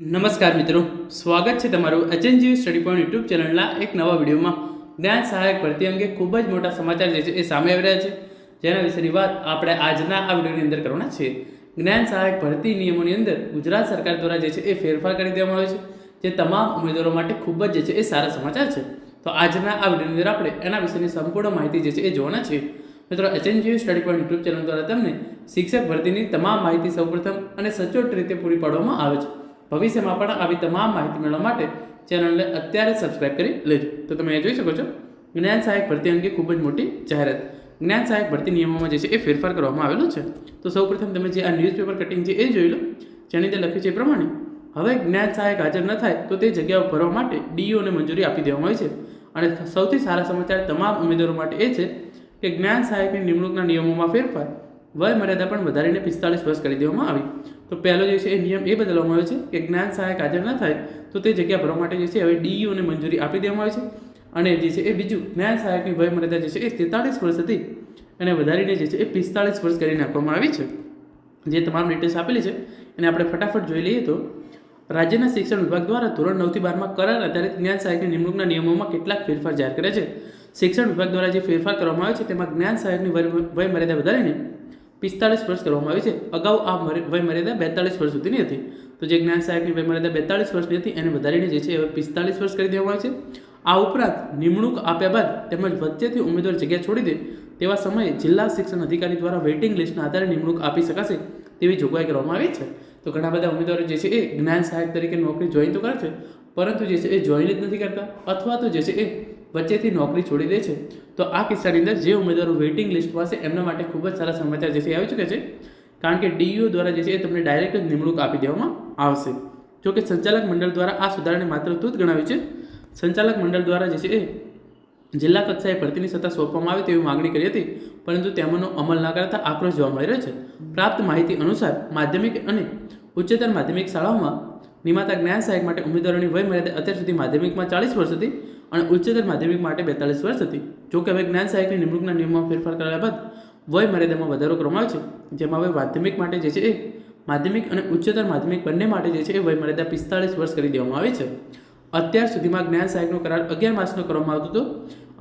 નમસ્કાર મિત્રો, સ્વાગત છે તમારું એચએનજીયુ સ્ટડી પોઈન્ટ યુટ્યુબ ચેનલના એક નવા વિડીયોમાં. જ્ઞાન સહાયક ભરતી અંગે ખૂબ જ મોટા સમાચાર જે છે એ સામે આવી રહ્યા છે. જેના વિશેની વાત આપણે આજના આ વિડીયોની અંદર કરવાના છીએ જ્ઞાન સહાયક ભરતી નિયમોની અંદર ગુજરાત સરકાર દ્વારા જે છે એ ફેરફાર કરી દેવામાં આવ્યો છે, જે તમામ ઉમેદવારો માટે ખૂબ જ જે છે એ સારા સમાચાર છે. તો આજના આ વિડીયોની અંદર આપણે એના વિશેની સંપૂર્ણ માહિતી જે છે એ જોવાના છીએ મિત્રો HNGU study point YouTube channel દ્વારા તમને શિક્ષક ભરતીની તમામ માહિતી સૌપ્રથમ અને સચોટ રીતે પૂરી પાડવામાં આવે છે. ભવિષ્યમાં પણ આવી તમામ માહિતી મેળવવા માટે ચેનલને અત્યારે સબસ્ક્રાઇબ કરી લેજો. તો તમે એ જોઈ શકો છો, જ્ઞાન સહાયક ભરતી અંગે ખૂબ જ મોટી જાહેરાત. જ્ઞાન સહાયક ભરતી નિયમોમાં જે છે એ ફેરફાર કરવામાં આવેલો છે. તો સૌપ્રથમ તમે જે આ ન્યૂઝપેપર કટિંગ છે એ જોઈ લો, જેની અંદર લખ્યું છે એ પ્રમાણે, હવે જ્ઞાન સહાયક હાજર ન થાય તો તે જગ્યાઓ ભરવા માટે ડીઓને મંજૂરી આપી દેવામાં આવી છે. અને સૌથી સારા સમાચાર તમામ ઉમેદવારો માટે એ છે કે જ્ઞાન સહાયકની નિમણૂકના નિયમોમાં ફેરફાર વય મર્યાદા પણ વધારીને પિસ્તાળીસ વર્ષ કરી દેવામાં આવી. તો પહેલો જે છે એ નિયમ એ બદલવામાં આવ્યો છે કે જ્ઞાન સહાયક હાજર ન થાય તો તે જગ્યા ભરવા માટે જે છે હવે ડીઈઓને મંજૂરી આપી દેવામાં આવી છે. અને જે છે એ બીજું જ્ઞાન સહાયકની વયમર્યાદા જે છે એ તેતાળીસ વર્ષ હતી એને વધારીને જે છે એ પિસ્તાળીસ વર્ષ કરી નાખવામાં આવી છે. જે તમામ ડિટેલ્સ આપેલી છે એને આપણે ફટાફટ જોઈ લઈએ તો રાજ્યના શિક્ષણ વિભાગ દ્વારા ધોરણ નવથી બારમાં કરાર આધારિત જ્ઞાન સહાયકની નિમણૂકના નિયમોમાં કેટલાક ફેરફાર જાહેર કર્યા છે. શિક્ષણ વિભાગ દ્વારા જે ફેરફાર કરવામાં આવે છે તેમાં જ્ઞાન સહાયકની વય મર્યાદા વધારીને પિસ્તાળીસ વર્ષ કરવામાં આવી છે. અગાઉ આ વયમર્યાદા વય મર્યાદા બેતાળીસ વર્ષ સુધીની હતી. તો જે જ્ઞાન સહાયકની વયમર્યાદા બેતાળીસ વર્ષની હતી, એને વધારીને જે છે હવે પિસ્તાળીસ વર્ષ કરી દેવામાં આવી છે. આ ઉપરાંત નિમણૂક આપ્યા બાદ તેમજ વચ્ચેથી ઉમેદવાર જગ્યા છોડી દે તેવા સમયે જિલ્લા શિક્ષણ અધિકારી દ્વારા વેઇટિંગ લિસ્ટના આધારે નિમણૂક આપી શકાશે તેવી જોગવાઈ કરવામાં આવી છે. તો ઘણા બધા ઉમેદવારો જે છે એ જ્ઞાન સહાયક તરીકે નોકરી જોઈન તો કરે છે, પરંતુ જે છે એ જોઈન જ નથી કરતા અથવા તો જે છે એ વચ્ચેથી નોકરી છોડી દે છે, તો આ કિસ્સાની અંદર જે ઉમેદવારો વેઇટિંગ લિસ્ટમાં છે, એમના માટે ખૂબ જ સારા સમાચાર જે છે આવી ચૂક્યા છે. કારણ કે ડીઈઓ દ્વારા જે છે એ તમને ડાયરેક્ટ જ નિમણૂક આપી દેવામાં આવશે. જો કે સંચાલક મંડળ દ્વારા આ સુધારાને માત્ર તુત ગણાવી છે. સંચાલક મંડળ દ્વારા જે છે એ જિલ્લા કક્ષાએ ભરતીની સત્તા સોંપવામાં આવે તેવી માગણી કરી હતી, પરંતુ તેમાંનો અમલ ના કરતા આક્રોશ જોવા મળી રહ્યો છે. પ્રાપ્ત માહિતી અનુસાર માધ્યમિક અને ઉચ્ચતર માધ્યમિક શાળાઓમાં નિમાતા જ્ઞાન સહાયક માટે ઉમેદવારોની વય મર્યાદા અત્યાર સુધી માધ્યમિકમાં ચાલીસ વર્ષ હતી અને ઉચ્ચતર માધ્યમિક માટે બેતાલીસ વર્ષ હતી. જો કે હવે જ્ઞાન સહાયકની નિમણૂકના નિયમમાં ફેરફાર કરાયા બાદ વય મર્યાદામાં વધારો કરવામાં આવ્યો છે, જેમાં હવે માધ્યમિક માટે જે છે એ માધ્યમિક અને ઉચ્ચતર માધ્યમિક બંને માટે જે છે એ વય મર્યાદા પિસ્તાળીસ વર્ષ કરી દેવામાં આવી છે. અત્યાર સુધીમાં જ્ઞાન સહાયકનો કરાર અગિયાર માસનો કરવામાં આવતો હતો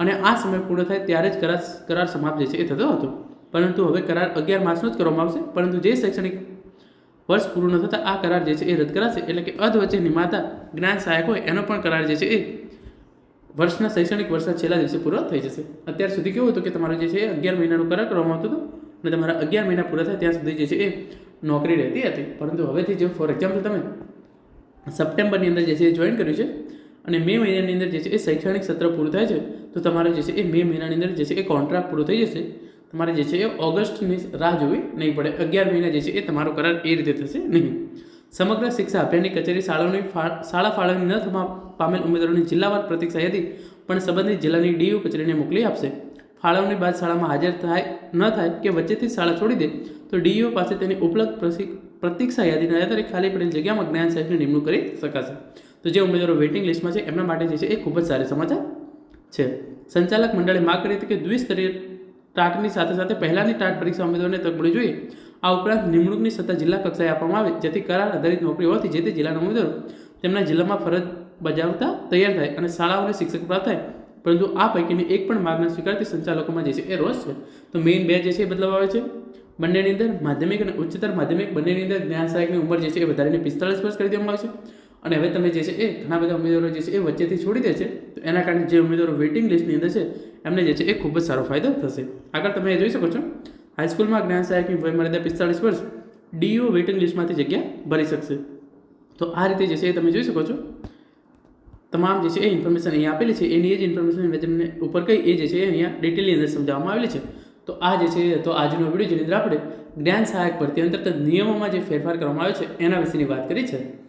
અને આ સમય પૂર્ણ થાય ત્યારે જ કરાર કરાર સમાપ્ત જે છે એ થતો હતો. પરંતુ હવે કરાર અગિયાર માસનો જ કરવામાં આવશે, પરંતુ જે શૈક્ષણિક વર્ષ પૂરું ન થતાં આ કરાર જે છે એ રદ કરાશે. એટલે કે અધ વચ્ચે નિમાતા જ્ઞાન સહાયક હોય એનો પણ કરાર જે છે એ વર્ષના શૈક્ષણિક વર્ષના છેલ્લા દિવસે પૂરો થઈ જશે. અત્યાર સુધી કેવું હતું કે તમારો જે છે એ અગિયાર મહિનાનો કરાર કરવામાં આવતો હતો અને તમારા અગિયાર મહિના પૂરા થાય ત્યાં સુધી જે છે એ નોકરી રહેતી હતી. પરંતુ હવેથી જે ફોર એક્ઝામ્પલ તમે સપ્ટેમ્બરની અંદર જે છે એ જોઈન કર્યું છે અને મે મહિનાની અંદર જે છે એ શૈક્ષણિક સત્ર પૂરું થાય છે, તો તમારે જે છે એ મે મહિનાની અંદર જે છે એ કોન્ટ્રાક્ટ પૂરો થઈ જશે. તમારે જે છે એ ઓગસ્ટની રાહ જોવી નહીં પડે. અગિયાર મહિના જે છે એ તમારો કરાર એ રીતે થશે નહીં. સમગ્ર શિક્ષા અભિયાનની કચેરી શાળાઓની શાળા ફાળવણી ન થવા પામેલ ઉમેદવારોની જિલ્લાવાર પ્રતીક્ષા યાદી પણ સંબંધિત જિલ્લાની ડીયુ કચેરીને મોકલી આપશે. ફાળવણી બાદ શાળામાં હાજર થાય, ન થાય કે વચ્ચેથી શાળા છોડી દે, તો ડીઈઓ પાસે તેની ઉપલબ્ધ પ્રતીક્ષા યાદીના આધારે ખાલી પડેલ જગ્યામાં જ્ઞાન સાહેબની નિમણૂક કરી શકાશે. તો જે ઉમેદવારો વેઇટિંગ લિસ્ટમાં છે, એમના માટે જે છે એ ખૂબ જ સારી સમાચાર છે. સંચાલક મંડળે માગ કરી હતી કે દ્વિસ્તરીય ટાટની સાથે સાથે પહેલાંની ટાટ પરીક્ષા ઉમેદવારને તક મળી જોઈએ. આ ઉપરાંત નિમણૂકની સત્તા જિલ્લા કક્ષાએ આપવામાં આવે, જેથી કરાર આધારિત નોકરી હોવાથી જે તે જિલ્લાના ઉમેદવારો તેમના જિલ્લામાં ફરજ બજાવતા તૈયાર થાય અને શાળાઓને શિક્ષક પ્રાપ્ત થાય. પરંતુ આ પૈકીની એક પણ માગના સ્વીકારતી સંચાલકોમાં જે છે એ રોષ છે. તો મેઇન બે જે છે એ બદલાવ આવે છે. બંનેની અંદર માધ્યમિક અને ઉચ્ચતર માધ્યમિક બંનેની અંદર જ્ઞાન સહાયકની ઉંમર જે છે એ વધારીને પિસ્તાળીસ વર્ષ કરી દેવામાં આવે છે. અને હવે તમે જે છે, એ ઘણા બધા ઉમેદવારો જે છે, એ વચ્ચેથી છોડી દે છે. તો એના કારણે જે ઉમેદવારો વેઇટિંગ લિસ્ટની અંદર છે, એમને જે છે, એ ખૂબ જ સારો ફાયદો થશે. આગળ તમે જોઈ શકો છો. હાઈસ્કૂલમાં જ્ઞાન સહાયકની વય મર્યાદા પિસ્તાળીસ વર્ષ ડીયુ વેઇટિંગ લિસ્ટમાંથી જગ્યા ભરી શકશે. તો આ રીતે જે છે, એ તમે જોઈ શકો છો. તમામ જે છે, એ ઇન્ફોર્મેશન અહીંયા આપેલી છે. એની જ ઇન્ફોર્મેશન મેં તમને ઉપર કઈ એ જે છે, એ અહીંયા ડિટેલની અંદર સમજાવવામાં આવેલી છે. તો આ જે છે તો આજનો વીડિયો જેની અંદર આપણે જ્ઞાન સહાયક ભરતી અંતર્ગત નિયમોમાં જે ફેરફાર કરવામાં આવે છે, એના વિશેની વાત કરી છે.